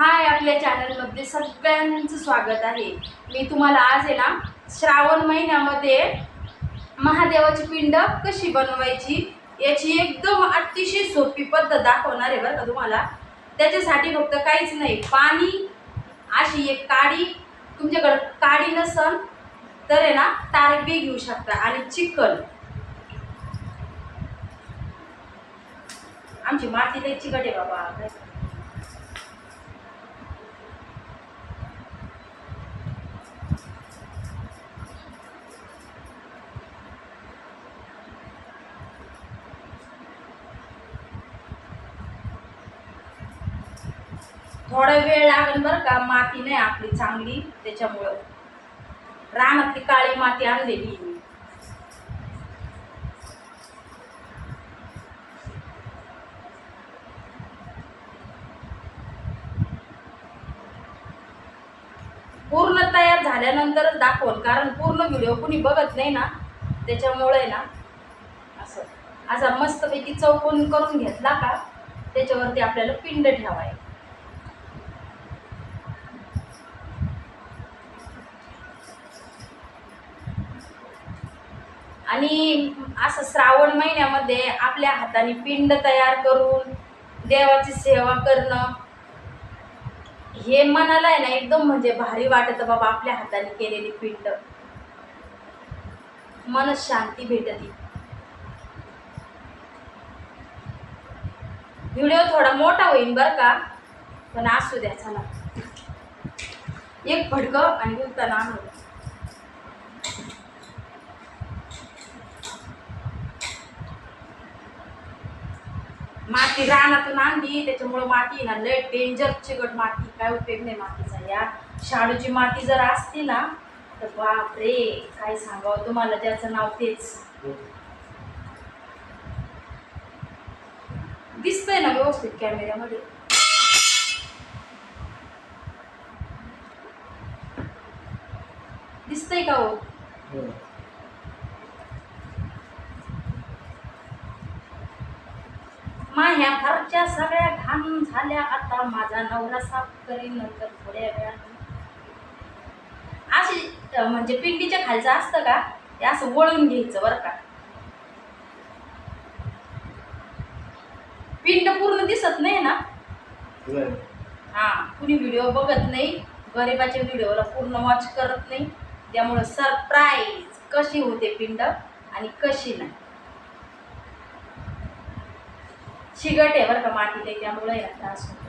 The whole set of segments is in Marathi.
हाय आपल्या चॅनलमध्ये सगळ्यांचं स्वागत आहे. मी तुम्हाला आज आहे ना श्रावण महिन्यामध्ये महादेवाची पिंड कशी बनवायची याची एकदम अतिशय सोपी पद्धत दाखवणार आहे बरं का तुम्हाला. त्याच्यासाठी फक्त काहीच नाही पाणी अशी एक काडी तुमच्याकडं काडी नसन तर आहे ना तारबी घेऊ शकता आणि चिकन आमची माती लई चिकट आहे बाबा. थोडा वेळ लागेल बरं का. माती नाही आपली चांगली त्याच्यामुळं. रानातली काळी माती आणलेली आहे मी. पूर्ण तयार झाल्यानंतरच दाखवल कारण पूर्ण व्हिडिओ कुणी बघत नाही ना त्याच्यामुळे ना असं. असा मस्तपैकी चौकोन करून घेतला का त्याच्यावरती आपल्याला पिंड ठेवाय आणि असं श्रावण महिन्यामध्ये आपल्या हाताने पिंड तयार करून देवाची सेवा करणं हे मनाला आहे ना एकदम म्हणजे भारी वाटतं बाबा आपल्या हाताने केलेली पिंड. मन शांती भेटती. व्हिडिओ थोडा मोठा होईल बरं का पण असू द्या चला. एक भडकं आणि बोलताना आणू माती रानातून आणली त्याच्यामुळं माती ना लय डेंजर चिकट माती काय उपयोग नाही मातीचा या शाडूची माती जर असती ना तर बाप रे काय सांगावं तुम्हाला त्याचं नाव तेच. दिसतंय ना व्यवस्थित कॅमेऱ्यामध्ये दिसतंय का हो. हो. माझ्या घरच्या सगळ्या घाण झाल्या. आता माझा नवरा साफ करीन नंतर थोड्या वेळाने. अशी म्हणजे पिंडीच्या खालचं असतं का? ते असं वळून घ्यायचं बरं का. पिंड पूर्ण दिसत नाही ना? हा कुणी व्हिडिओ बघत नाही गरिबाच्या व्हिडिओला पूर्ण वॉच करत नाही. त्यामुळं सरप्राईज कशी होते पिंड आणि कशी नाही. शिगट आहे बरं का मातीत ते त्यामुळे याला त्रास होतो.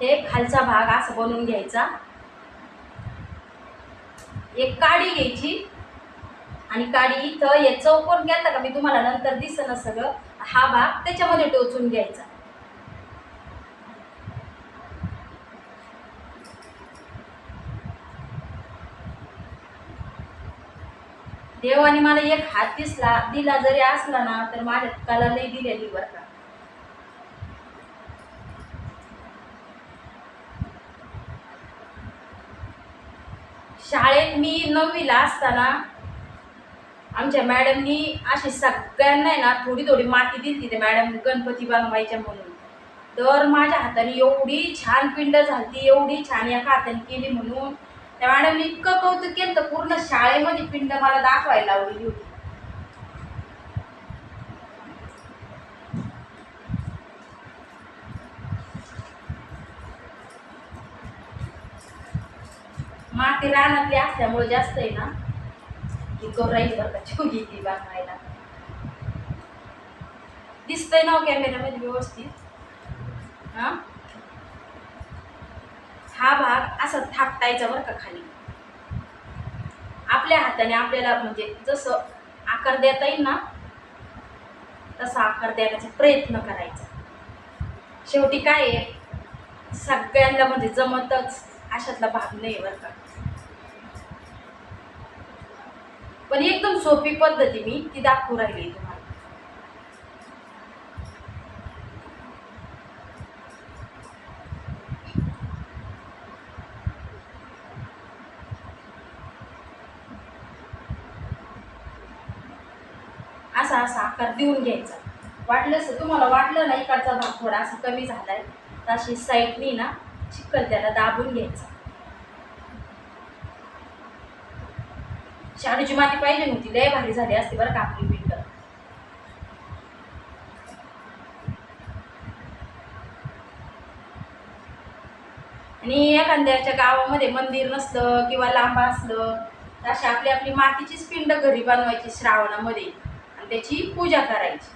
हे खालचा भाग असं बनवून घ्यायचा. एक काडी घ्यायची आणि काडी इथं हे चौकोन घेतला का मी तुम्हाला नंतर दिसणं सगळं. हा भाग त्याच्यामध्ये टोचून घ्यायचा. देवाने मला एक हात दिसला दिला जरी असला ना तर माझ्या कला लई दिलेली बरं का. शाळेत मी नववीला असताना आमच्या मॅडमनी अशी सगळ्यांना ना थोडी थोडी माती दिली ते मॅडम गणपती बनवायच्या म्हणून. तर माझ्या हाताने एवढी छान पिंड झाली एवढी छान एका हाताने केली म्हणून त्या मॅडमने इतकं कौतुक केलं तर पूर्ण शाळेमध्ये पिंड मला दाखवायला लावलेली होती. माती रानातली असल्यामुळे जास्त आहे ना की करून राहील बरं का छोटी ती बांधायला. दिसतंय ना हो कॅमेऱ्यामध्ये व्यवस्थित? हा? हा भाग असा थापटायचा बरं का खाली. आपल्या हाताने आपल्याला म्हणजे जसं आकार देता येईल ना तसा आकार देण्याचा प्रयत्न करायचा. शेवटी काय आहे? सगळ्यांना म्हणजे जमतच अशातला भाग नाही बरं का. पण एकदम सोपी पद्धती मी ती दाखवू राहिली तुम्हाला. असा असा आकार देऊन घ्यायचा. वाटलंच तुम्हाला वाटलं ना इकडचा भाग थोडा असा कमी झालाय? तर अशी साईडनी ना चिकल त्याला दाबून घ्यायचा. शाडूची माती पाहिजे नव्हती लय भारी झाली असते बरं का आपली पिंड. आणि एखाद्याच्या गावामध्ये मंदिर नसलं किंवा लांब असलं तर अशी आपली आपली मातीचीच पिंड घरी बनवायची श्रावणामध्ये. आणि त्याची पूजा करायची.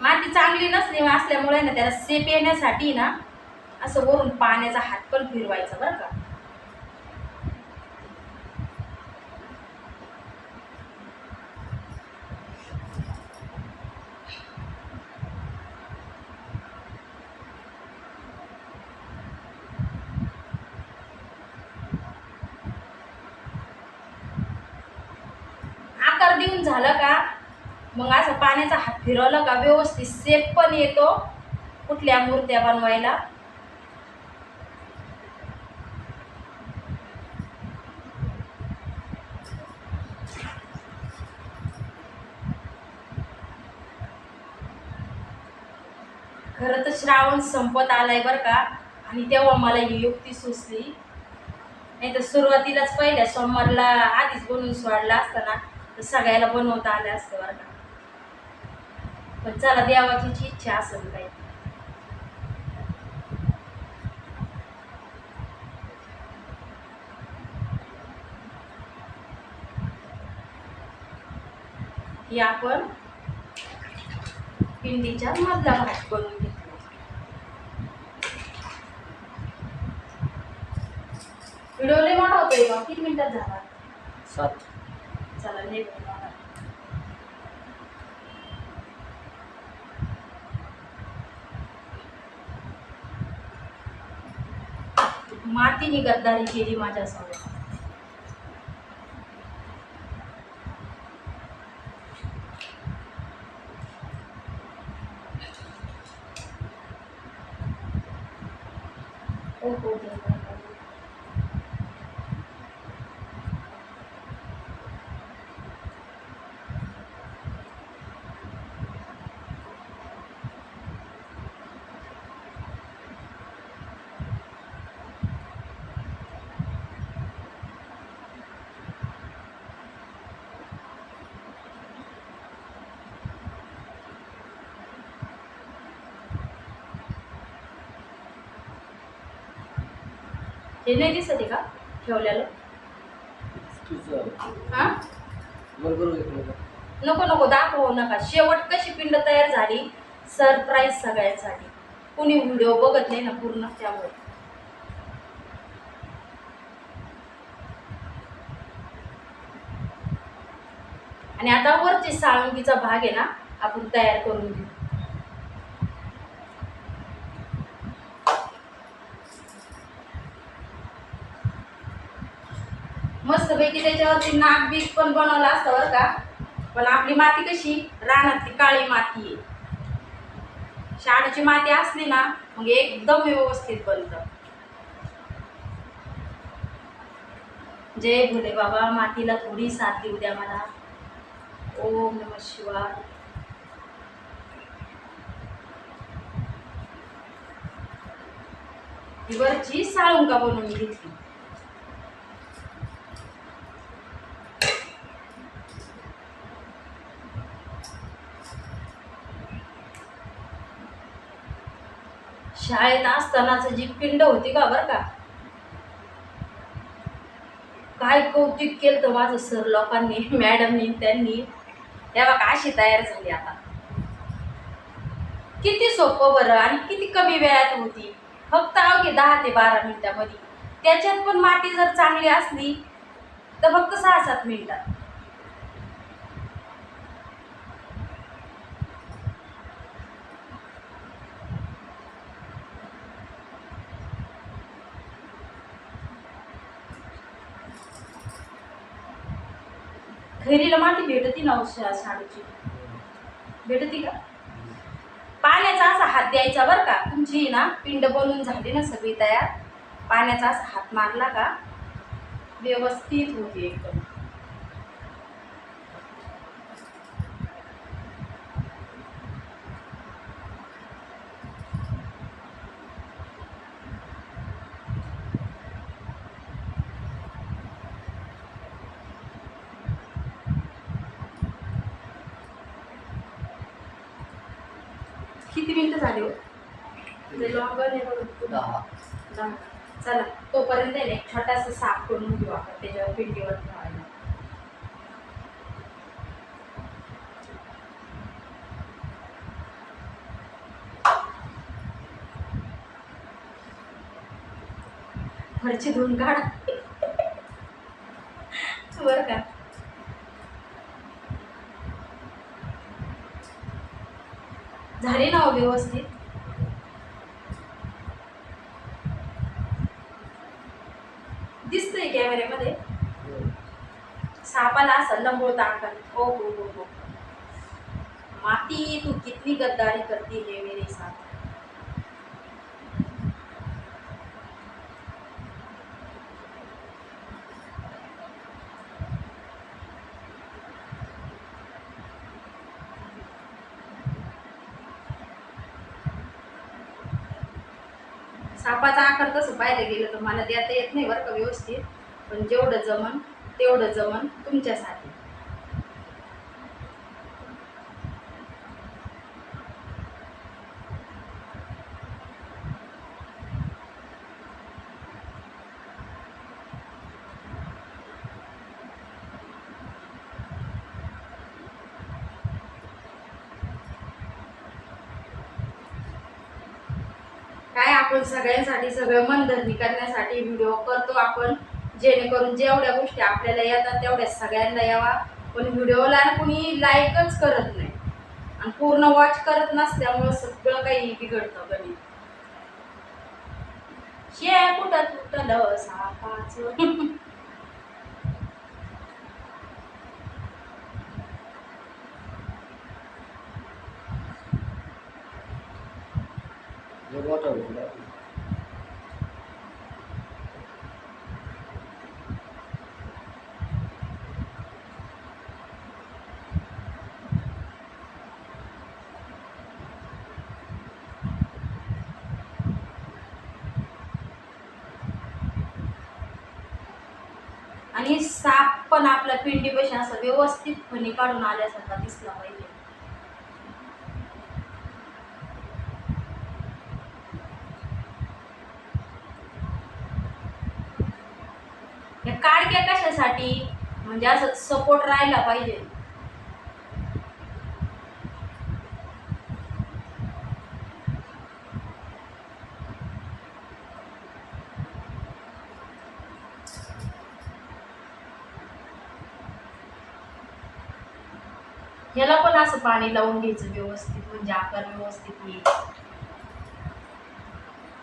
माती चांगली नसली असल्यामुळे ना त्याला सेप येण्यासाठी ना असं वरून पाण्याचा हात पण फिरवायचा बरं का. आकार झालं का? मग असं पाण्याचा हात फिरवलं का? व्यवस्थित सेप पण येतो. कुठल्या मूर्त्या बनवायला? खरं तर श्रावण संपत आलाय बरं का? आणि तेव्हा मला ही युक्ती सुचली. नाही तर सुरुवातीलाच पहिल्या सोमवारला आधीच बनवून सोडला असताना तर सगळ्याला बनवता आलं असतं बरं का. पण चला देवाची इच्छा असेल काही. ही आपण पिंडीच्या मधला भात बनवून घेतला. व्हिडिओ लय मोठा होतोय किती मिनिटात झाला? सात. चला लय मोठा. मातीने गद्दारी केली माझ्यासमोर ओ हे नाही दिसत आहे का ठेवलेलं? नको नको दाखवू नका. शेवट कशी पिंड तयार झाली? सरप्राईज सगळ्यांसाठी. कुणी व्हिडिओ बघत नाही ना पूर्ण त्यामुळे. आणि आता वरचे साळुंगीचा भाग आहे ना आपण तयार करून घेऊ. मस्तपैकी त्याच्यावरती नाक बीक पण बनवलं असतं बरं का. पण आपली माती कशी? रानातली काळी माती आहे. शाळेची माती असली ना मग एकदम व्यवस्थित बनतं. जय भोले बाबा मातीला थोडी साथ देऊ द्या मला. ओम नम शिवाय. ही वरची साळुंका बनवून घेतली. शाळेत असतानाच जी पिंड होती का बरं का? काय कौतुक केलं तर माझं सर लोकांनी मॅडमनी त्यांनी. तेव्हा का अशी तयार झाली आता. किती सोपं बरं आणि किती कमी वेळात होती. फक्त अवघे दहा ते बारा मिनिटामध्ये. त्याच्यात पण माती जर चांगली असली तर फक्त सहा सात मिनिटात. खैरीला माती भेटती ना साडूची. भेटती का? पाण्याचा असा हात द्यायचा बरं का. तुमची ना पिंड बनवून झाली ना सगळी तयार. पाण्याचा असा हात मारला का? व्यवस्थित होती एकदम. किती मिनिटं झाली हो. दहा. चला तोपर्यंत आहे ना एक छोटासा साफ करून घेऊ आपण त्याच्यावर पिंडीवर ठेवायला. फरची धुवून काढा. बरं का? झाले ना हो व्यवस्थित? दिसतंय कॅमेऱ्यामध्ये. सापाला असं लंबोळता आकार हो हो हो हो. माती तू कितनी गद्दारी करती है मेरे साथ. सापाचा आकार तसं पाहायला गेलं तर मला देता येत नाही बरं का व्यवस्थित. पण जेवढं जमन तेवढं जमन तुमच्यासाठी काय आपण सगळ्यांसाठी सगळं मनधरणी करण्यासाठी व्हिडिओ करतो आपण. जेणेकरून जेवढ्या गोष्टी आपल्याला येतात तेवढ्या सगळ्यांना यावा. पण व्हिडिओला कुणी लाईकच करत नाही. आणि पूर्ण वॉच करत नसल्यामुळं सगळं काही बिघडतं गणित. शे कुठं तुटलं सापाचं? हे आणि साप पण आपल्या पिंडीपेक्षा असं व्यवस्थितपणे काढून आल्यासारखा दिसला पाहिजे. या काडक्या कशासाठी? म्हणजे असं सपोर्ट राहायला पाहिजे. याला पण असं पाणी लावून घ्यायचं व्यवस्थित म्हणजे आकार व्यवस्थित येईल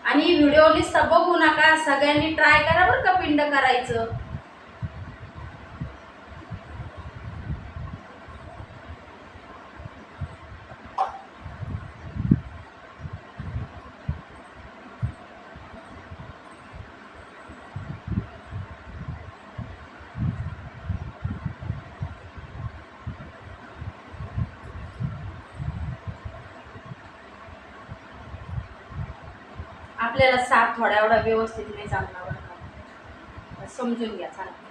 आणि व्हिडिओ लिस्ट बघू नका सगळ्यांनी ट्राय करा बरं का पिंड करायचं. आपल्याला साप थोडा एवढा व्यवस्थित नाही चांगला बरं समजून घ्या चालेल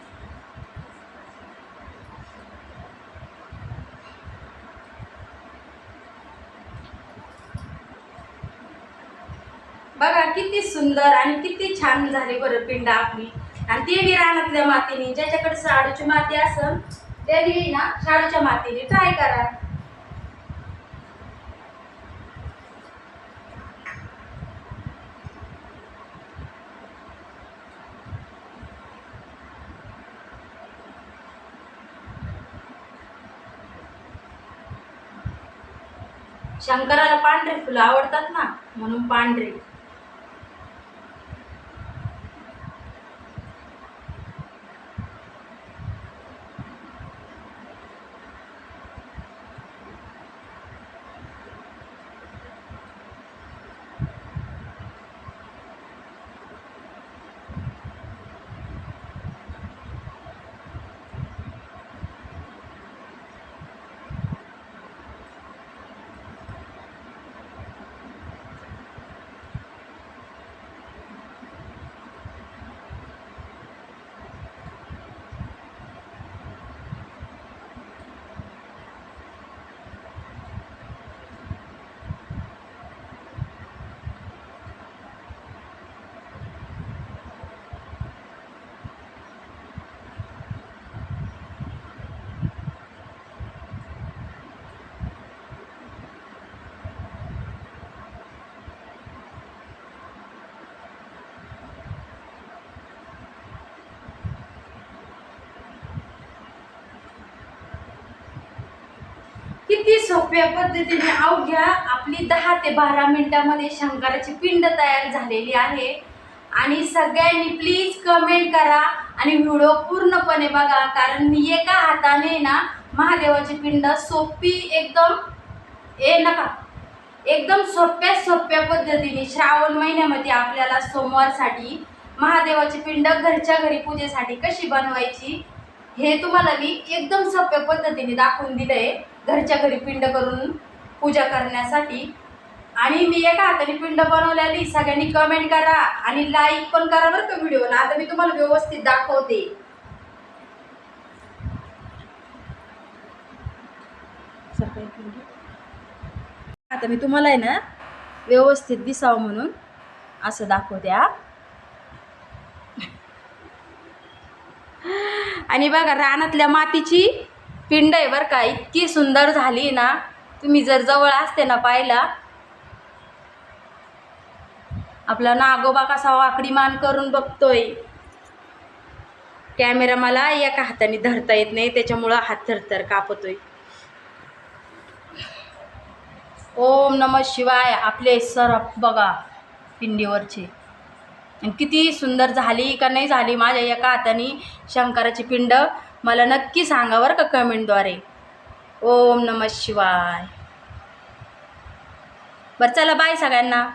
बघा किती सुंदर आणि किती छान झाली बरं पिंड आपली. आणि ते बी रानातल्या मातीने ज्याच्याकडे शाडूची माती असेल त्यांनी ना शाडूच्या मातीने ट्राय करा. शंकराला पांढरे फुलं आवडतात ना म्हणून पांढरे. किती सोप्या पद्धतीने अवघ्या आपली दहा ते बारा मिनिटामध्ये शंकराची पिंड तयार झालेली आहे. आणि सगळ्यांनी प्लीज कमेंट करा आणि व्हिडिओ पूर्णपणे बघा कारण मी एका हाताने ना महादेवाची पिंड सोपी एकदम ए नका एकदम सोप्या सोप्या पद्धतीने श्रावण महिन्यामध्ये आपल्याला सोमवारसाठी महादेवाची पिंड घरच्या घरी पूजेसाठी कशी बनवायची हे तुम्हाला मी एकदम सोप्या पद्धतीने दाखवून दिलं आहे घरच्या घरी पिंड करून पूजा करण्यासाठी. आणि मी एका हाताने पिंड बनवलेली. सगळ्यांनी कमेंट करा आणि लाईक पण करा बरं का व्हिडिओला आता मी तुम्हाला व्यवस्थित दाखवते. आता मी तुम्हाला आहे ना व्यवस्थित दिसावं म्हणून असं दाखवते हा. आणि बघा रानातल्या मातीची पिंड आहे बरं का. इतकी सुंदर झाली ना. तुम्ही जर जवळ असते ना पाहिला आपला नागोबा कसा वाकडी मान करून बघतोय. कॅमेरा मला एका हाताने धरता येत नाही त्याच्यामुळं हात थरथर कापतोय. ओम नम शिवाय आपले सरप बघा पिंडीवरचे. आणि किती सुंदर झाली का नाही झाली माझ्या एका हाताने शंकराची पिंड. मला नक्की सांगा बरं का कमेंटद्वारे. ओम नम शिवाय. बरं चला बाय सगळ्यांना.